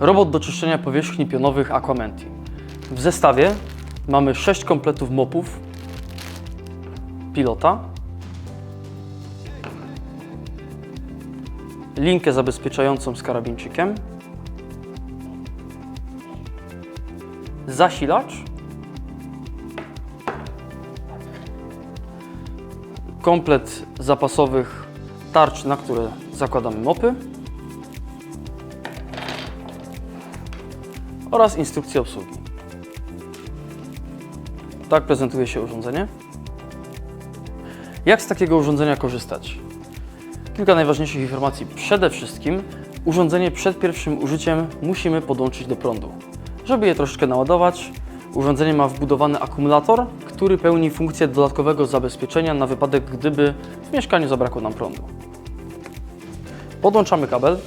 Robot do czyszczenia powierzchni pionowych Aquamenti. W zestawie mamy 6 kompletów mopów, pilota, linkę zabezpieczającą z karabinczykiem, zasilacz, komplet zapasowych tarcz, na które zakładamy mopy oraz instrukcję obsługi. Tak prezentuje się urządzenie. Jak z takiego urządzenia korzystać? Kilka najważniejszych informacji. Przede wszystkim urządzenie przed pierwszym użyciem musimy podłączyć do prądu. Żeby je troszeczkę naładować, urządzenie ma wbudowany akumulator, który pełni funkcję dodatkowego zabezpieczenia na wypadek, gdyby w mieszkaniu zabrakło nam prądu. Podłączamy kabel.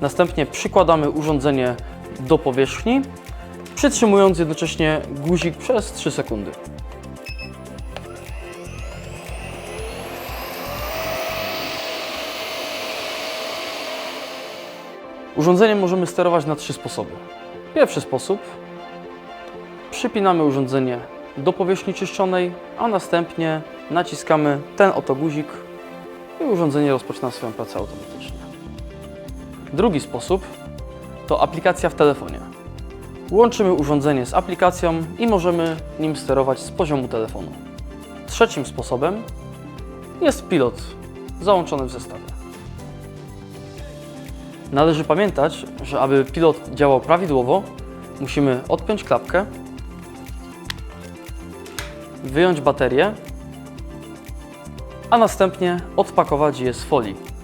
Następnie przykładamy urządzenie do powierzchni, przytrzymując jednocześnie guzik przez 3 sekundy. Urządzeniem możemy sterować na trzy sposoby. Pierwszy sposób przypinamy urządzenie do powierzchni czyszczonej, a następnie naciskamy ten oto guzik i urządzenie rozpoczyna swoją pracę automatycznie. Drugi sposób to aplikacja w telefonie. Łączymy urządzenie z aplikacją i możemy nim sterować z poziomu telefonu. Trzecim sposobem jest pilot załączony w zestawie. Należy pamiętać, że aby pilot działał prawidłowo, musimy odpiąć klapkę, wyjąć baterię, a następnie odpakować je z folii.